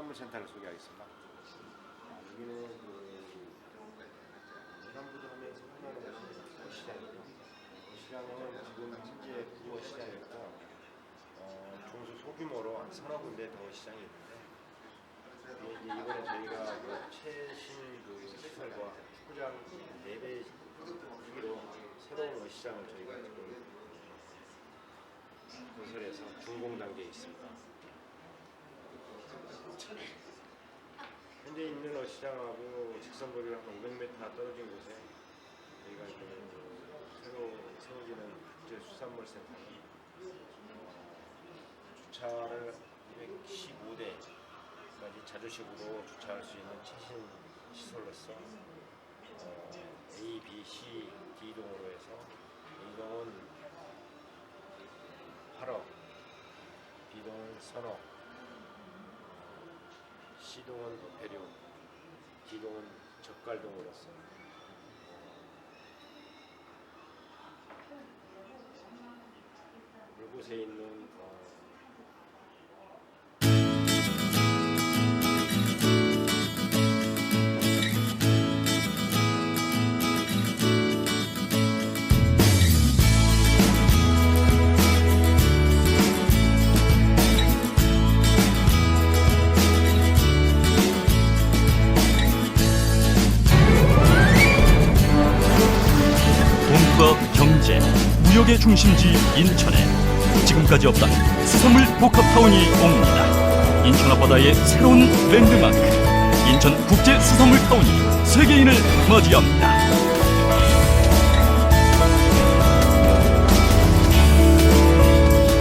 수산물센터를 소개하겠습니다. 아, 여기는 그 해남부도 하면서 하나로 시장이고 시장은 지금 현재 구호 시장이고 어, 중소 소규모로 한 서너 군데 더 시장이 있는데 이제 이번에 저희가 그 최신 그 시설과 축구장 4배 크기로 새로운 시장을 저희가 지금 건설해서 준공 단계에 있습니다. 현재 있는 어시장하고 직선거리로 한 500m 떨어진 곳에 저희가 이제 새로 세워지는 국제수산물센터는 어, 주차를 215대까지 자주식으로 주차할 수 있는 최신 시설로서 어, A, B, C, D 동으로 해서 A동은 8억, B동은 선억, C동은 배류, D동은 젓갈동으로서. 이곳에 있는 어, 돈과 경제, 무역의 중심지 인천에 지금까지 없던 수산물 복합타운이 옵니다. 인천 앞바다의 새로운 랜드마크, 인천 국제 수산물 타운이 세계인을 맞이합니다.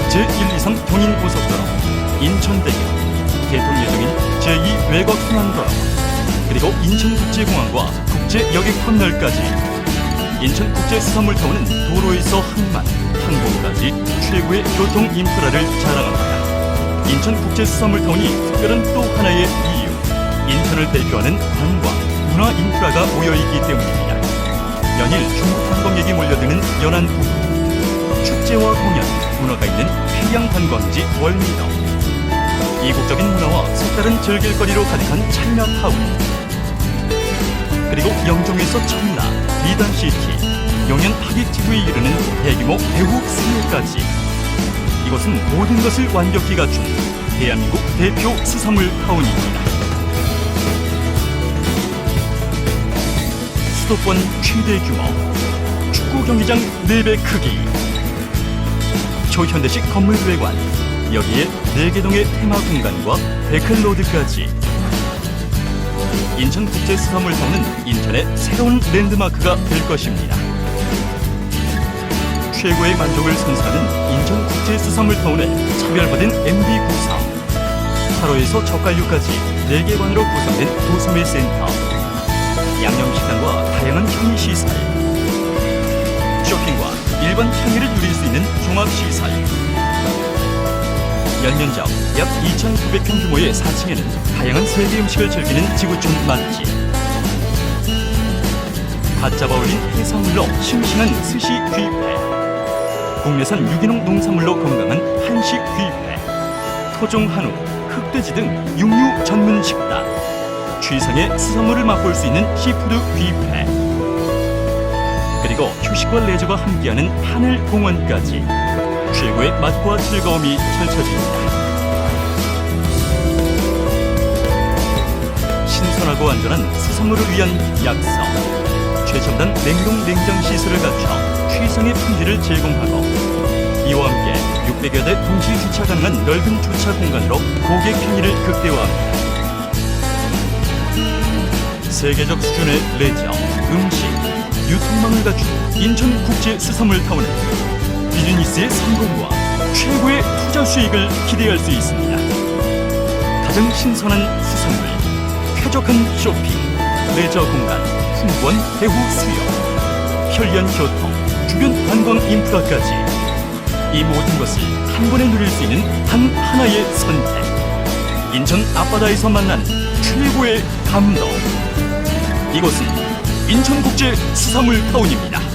제1, 2선 경인고속도로, 인천대교, 개통 예정인 제2 외곽 순환도로, 그리고 인천국제공항과 국제여객터미널까지 인천국제수산물타운은 도로에서 항만, 항공까지 최고의 교통 인프라를 자랑합니다. 인천국제수산물타운이 특별한 또 하나의 이유, 인천을 대표하는 관광, 문화 인프라가 모여있기 때문입니다. 연일 중국 관광객이 몰려드는 연안부두, 축제와 공연, 문화가 있는 평양 관광지 월미도, 이국적인 문화와 색다른 즐길거리로 가득한 차이나타운, 그리고 영종에서 청라, 미단 시티, 용현 하객지구에 이르는 대규모 배후 수요까지 이곳은 모든 것을 완벽히 갖춘 대한민국 대표 수산물 타운입니다. 수도권 최대 규모 축구 경기장 4배 크기 초현대식 건물 외관 여기에 4개 동의 테마 공간과 데클로드까지 인천국제수산물타운은 인천의 새로운 랜드마크가 될 것입니다. 최고의 만족을 선사하는 인천국제수산물타운의 차별받은 MB 구성. 8호에서 젓갈류까지 4개 관으로 구성된 도소매 센터. 양념식당과 다양한 편의 시설. 쇼핑과 일반 편의를 누릴 수 있는 종합시설 연면적 약 2,900평 규모의 4층에는 다양한 세계 음식을 즐기는 지구촌 맛집 갓 잡아 올린 해산물로 싱싱한 스시 뷔페 국내산 유기농 농산물로 건강한 한식 뷔페 토종 한우, 흑돼지 등 육류 전문 식당 최상의 수산물을 맛볼 수 있는 시푸드 뷔페 그리고 휴식과 레저가 함께하는 하늘 공원까지 최고의 맛과 즐거움이 펼쳐집니다. 신선하고 안전한 수산물을 위한 약속. 최첨단 냉동 냉장 시설을 갖춰 최상의 품질을 제공하고 이와 함께 600여 대 동시 주차 가능한 넓은 주차 공간으로 고객 편의를 극대화합니다. 세계적 수준의 레저, 음식, 유통망을 갖춘 인천국제수산물타운은 비즈니스의 성공과 최고의 투자 수익을 기대할 수 있습니다. 가장 신선한 수산물, 쾌적한 쇼핑, 레저 공간, 풍부한 배후 수요, 편리한 교통, 주변 관광 인프라까지 이 모든 것을 한 번에 누릴 수 있는 단 하나의 선택. 인천 앞바다에서 만난 최고의 감동. 이곳은 인천국제 수산물 타운입니다.